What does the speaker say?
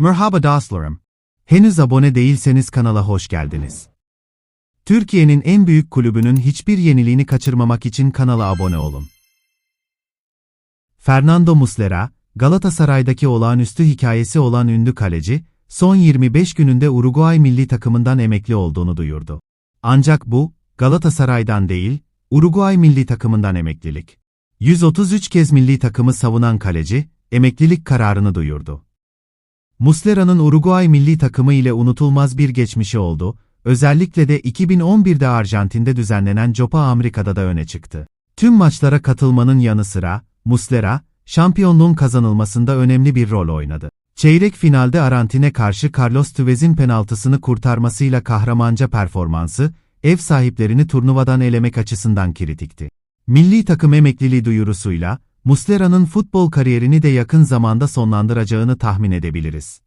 Merhaba dostlarım. Henüz abone değilseniz kanala hoş geldiniz. Türkiye'nin en büyük kulübünün hiçbir yeniliğini kaçırmamak için kanala abone olun. Fernando Muslera, Galatasaray'daki olağanüstü hikayesi olan ünlü kaleci, son 25 gününde Uruguay milli takımından emekli olduğunu duyurdu. Ancak bu, Galatasaray'dan değil, Uruguay milli takımından emeklilik. 133 kez milli takımı savunan kaleci, emeklilik kararını duyurdu. Muslera'nın Uruguay milli takımı ile unutulmaz bir geçmişi oldu, özellikle de 2011'de Arjantin'de düzenlenen Copa Amerika'da da öne çıktı. Tüm maçlara katılmanın yanı sıra, Muslera, şampiyonluğun kazanılmasında önemli bir rol oynadı. Çeyrek finalde Arjantin'e karşı Carlos Tevez'in penaltısını kurtarmasıyla kahramanca performansı, ev sahiplerini turnuvadan elemek açısından kritikti. Milli takım emekliliği duyurusuyla, Muslera'nın futbol kariyerini de yakın zamanda sonlandıracağını tahmin edebiliriz.